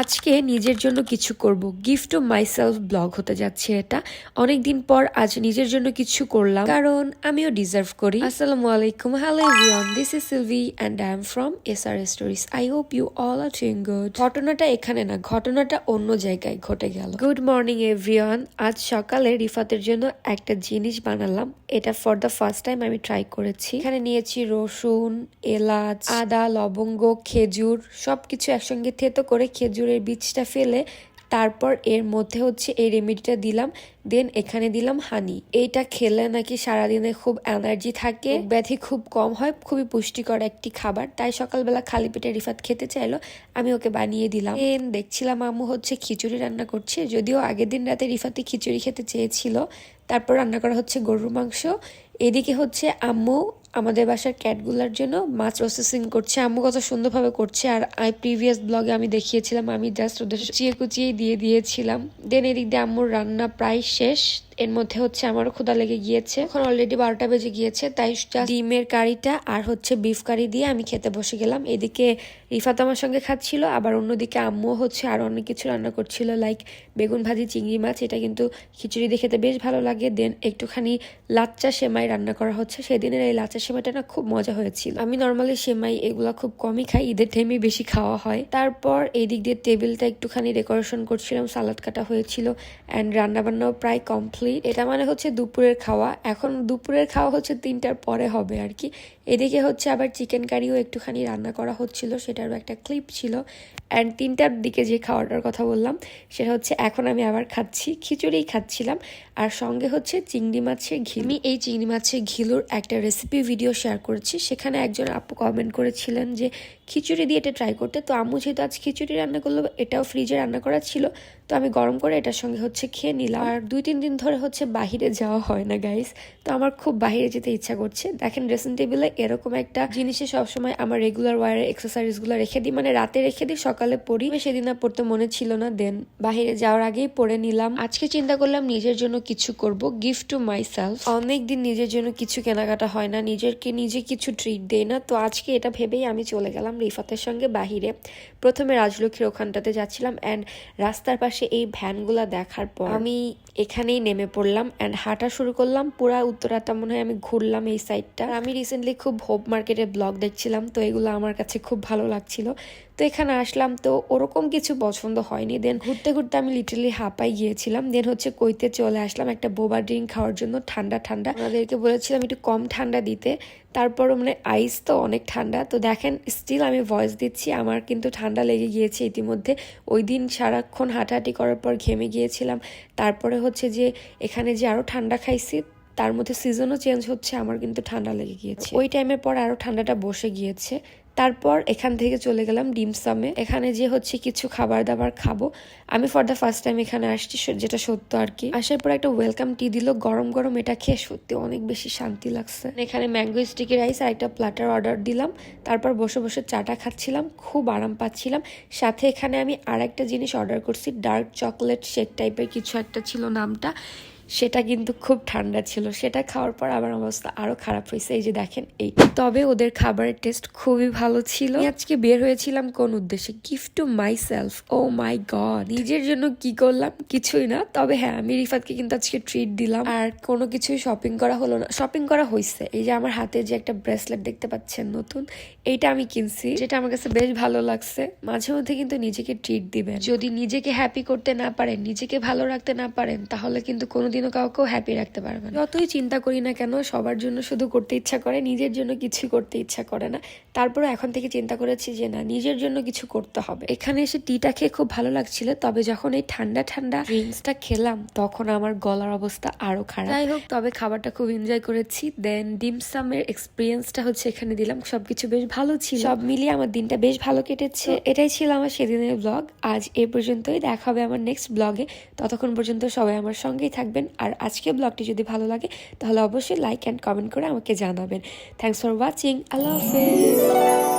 আজকে নিজের জন্য কিছু করব। গিফট টু মাইসেলফ ব্লগ হতে যাচ্ছে এটা। অনেক দিন পর আজ নিজের জন্য কিছু করলাম। কারণ আমিও ডিজার্ভ করি। আসসালামু আলাইকুম। Hello everyone this is Silvi and I am from S R stories I hope you all are doing good ঘটনাটা এখানে না, ঘটনাটা অন্য জায়গায় ঘটে গেল। গুড মর্নিং এভরিওয়ান আজ সকালে রিফাতের জন্য একটা জিনিস বানালাম। এটা ফর দ্য ফার্স্ট টাইম আমি ট্রাই করেছি। এখানে নিয়েছি রসুন, এলাচ, আদা, লবঙ্গ, খেজুর, সবকিছু একসঙ্গে থেতো করে খেজুরের বীজটা ফেলে তারপর এর মধ্যে হচ্ছে এই রেমেডিটা দিলাম, দেন এখানে দিলাম হানি এইটা খেলে নাকি সারাদিনে খুব এনার্জি থাকে ব্যাধি খুব কম হয়, খুবই পুষ্টিকর একটি খাবার। তাই সকালবেলা খালি পেটে রিফাত খেতে চাইলো, আমি ওকে বানিয়ে দিলাম। দেন দেখছিলাম আম্মু হচ্ছে খিচুড়ি রান্না করছে, যদিও আগের দিন রাতে রিফাতে খিচুড়ি খেতে চেয়েছিল। তারপর রান্না করা হচ্ছে গরুর মাংস। এদিকে হচ্ছে আম্মু আমাদের বাসার ক্যাটগুলোর জন্য মাছ প্রসেসিং করছে, আম্মু কত সুন্দরভাবে করছে, আর আই প্রিভিয়াস ব্লগে আমি দেখিয়েছিলাম, আমি জাস্ট ওদের কুচিয়ে কুচিয়ে দিয়ে দিয়েছিলাম। দেন এদিক দিয়ে আম্মুর রান্না প্রায় শেষ, এর মধ্যে হচ্ছে আমারও ক্ষুদা লেগে গিয়েছে। এখন অলরেডি বারোটা বেজে গিয়েছে, তাই ডিমের কারিটা আর হচ্ছে বিফ কারি দিয়ে আমি খেতে বসে গেলাম। এদিকে রিফাত আমার সঙ্গে খাচ্ছিল, আবার অন্যদিকে আম্মুও হচ্ছে আর অনেক কিছু রান্না করছিল লাইক বেগুন ভাজি, চিংড়ি মাছ, এটা কিন্তু খিচুড়ি দিয়ে খেতে বেশ ভালো লাগে। দেন একটুখানি লাচ্চা সেমাই রান্না করা হচ্ছে, সেদিনের এই লাচ্চা সেমাইটা না খুব মজা হয়েছিল। আমি নর্মালি সেমাই এগুলা খুব কমই খাই, ঈদের টাইমে বেশি খাওয়া হয়। তারপর এই দিক দিয়ে টেবিলটা একটুখানি ডেকোরেশন করছিলাম সালাদ কাটা হয়েছিল অ্যান্ড রান্নাবান্নাও প্রায় কমপ্লিট এটা মানে হচ্ছে দুপুরের খাওয়া। এখন দুপুরের খাওয়া হচ্ছে তিনটার পরে হবে আর কি। এদিকে হচ্ছে আবার চিকেন কারিও একটুখানি রান্না করা হচ্ছিল, সেটারও একটা ক্লিপ ছিল। অ্যান্ড তিনটার দিকে যে খাওয়াটার কথা বললাম, সেটা হচ্ছে এখন আমি আবার খাচ্ছি, খিচুড়িই খাচ্ছিলাম। আর সঙ্গে হচ্ছে চিংড়ি মাছের ঘি আমি এই চিংড়ি মাছের ঘিলুর একটা রেসিপি ভিডিও শেয়ার করেছি। সেখানে একজন আপু কমেন্ট করেছিলেন যে, খিচুড়ি দিয়ে এটা ট্রাই করতে। তো আম্মু যেহেতু আজ খিচুড়ি রান্না করল, এটাও ফ্রিজে রান্না করা ছিল। তো আমি গরম করে এটার সঙ্গে হচ্ছে খেয়ে নিলাম। আর দুই তিন দিন ধরে হচ্ছে বাহিরে যাওয়া হয় না গাইস তো আমার খুব বাহিরে যেতে ইচ্ছা করছে। দেখেন ড্রেসিং টেবিলে এরকম একটা জিনিসে সবসময় আমার রেগুলার ওয়ারের এক্সারসাইজগুলো রেখে দিই। মানে রাতে রেখে দিই, সকালে পড়ি। সেদিন আর পড়তে মনে ছিল না দেন। বাহিরে যাওয়ার আগেই পড়ে নিলাম। আজকে চিন্তা করলাম নিজের জন্য কিছু করব। গিফট টু মাই সেলফ অনেকদিন নিজের জন্য কিছু কেনাকাটা হয় না। নিজেরকে নিজে কিছু ট্রিট দেই না। তো আজকে এটা ভেবেই আমি চলে গেলাম রিফাতের সঙ্গে বাহিরে। প্রথমে রাজলক্ষ্মীর ওখানটাতে যাচ্ছিলাম অ্যান্ড রাস্তার পাশে এই ভ্যানগুলা দেখার পর আমি এখানেই নেমে পড়লাম অ্যান্ড হাঁটা শুরু করলাম। পুরা উত্তরাটা মনে হয় আমি ঘুরলাম এই সাইডটা আমি রিসেন্টলি খুব হোপ মার্কেটের ব্লগ দেখছিলাম। তো এগুলো আমার কাছে খুব ভালো লাগছিল। তো এখানে আসলাম। তো ওরকম কিছু পছন্দ হয়নি। দেন ঘুরতে ঘুরতে আমি লিটারলি হাঁপাই গিয়েছিলাম। দেন হচ্ছে কইতে চলে আসলাম একটা বোবা ড্রিঙ্ক খাওয়ার জন্য, ঠান্ডা ঠান্ডা। আমাদেরকে বলেছিলাম একটু কম ঠান্ডা দিতে। তারপর মানে আইস তো অনেক ঠান্ডা। তো দেখেন স্টিল আমি ভয়েস দিচ্ছি। আমার কিন্তু ঠান্ডা লেগে গিয়েছে ইতিমধ্যে। ওই দিন সারাক্ষণ হাঁটাহাঁটি করার পর ঘেমে গিয়েছিলাম। তারপরে হচ্ছে যে এখানে যে আরও ঠান্ডা খাইছি, তার মধ্যে সিজনও চেঞ্জ হচ্ছে। আমার কিন্তু ঠান্ডা লেগে গিয়েছে। ওই টাইমের পর আরও ঠান্ডাটা বসে গিয়েছে। তারপর এখান থেকে চলে গেলাম ডিমসামে এখানে যে হচ্ছে কিছু খাবার দাবার খাব। আমি ফর দ্য ফার্স্ট টাইম এখানে আসছি যেটা সত্য আর কি। আসার পর একটা ওয়েলকাম টি দিল। গরম গরম এটা খেয়ে সত্যি অনেক বেশি শান্তি লাগছে। এখানে ম্যাঙ্গো স্টিকি রাইস আর একটা প্লাটার অর্ডার দিলাম। তারপর বসে বসে চাটা খাচ্ছিলাম, খুব আরাম পাচ্ছিলাম। সাথে এখানে আমি আর একটা জিনিস অর্ডার করছি ডার্ক চকলেট শেক টাইপের কিছু একটা ছিল নামটা। সেটা কিন্তু খুব ঠান্ডা ছিল। সেটা খাওয়ার পর আমার অবস্থা আরও খারাপ হয়েছে। এই যে দেখেন, এই তবে ওদের খাবারের টেস্ট খুবই ভালো ছিল। আজকে বের হয়েছিলাম কোন উদ্দেশ্যে? Gift to myself oh my god নিজের জন্য কি করলাম? কিছুই না। তবে হ্যাঁ আমি রিফাতকে কিন্তু আজকে ট্রিট দিলাম। আর কোনো কিছুই শপিং করা হলো না। শপিং করা হয়েছে এই যে আমার হাতে যে একটা ব্রেসলেট দেখতে পাচ্ছেন নতুন, এইটা আমি কিনছি। যেটা আমার কাছে বেশ ভালো লাগছে। মাঝে মধ্যে কিন্তু নিজেকে ট্রিট দিবেন। যদি নিজেকে হ্যাপি করতে না পারেন, নিজেকে ভালো রাখতে না পারেন, তাহলে কিন্তু কোনোদিনও কাউকেও হ্যাপি রাখতে পারবে না। যতই চিন্তা করি না কেন, সবার জন্য শুধু করতে ইচ্ছা করে, নিজের জন্য কিছু করতে ইচ্ছা করে না। তারপরে এখন থেকে চিন্তা করেছি যে, না, নিজের জন্য কিছু করতে হবে। এখানে এসে টিটা খেয়ে খুব ভালো লাগছিল, তবে যখন এই ঠান্ডা ঠান্ডা ড্রিঙ্কসটা খেলাম, তখন আমার গলার অবস্থা আরও খারাপ। যাই হোক, তবে খাবারটা খুব এনজয় করেছি। দেন ডিমসামের এক্সপিরিয়েন্সটা হচ্ছে এখানে দিলাম। সবকিছু বেশ ভালো ছিল। সব মিলিয়ে আমার দিনটা বেশ ভালো কেটেছে। এটাই ছিল আমার সেদিনের ব্লগ আজ এ পর্যন্তই। দেখা হবে আমার নেক্সট ব্লগে ততক্ষণ পর্যন্ত সবাই আমার সঙ্গেই থাকবেন। আর আজকে ব্লগটি যদি ভালো লাগে, তাহলে অবশ্যই লাইক অ্যান্ড কমেন্ট করে আমাকে জানাবেন। থ্যাংকস ফর ওয়াচিং আল্লাহ হাফেজ।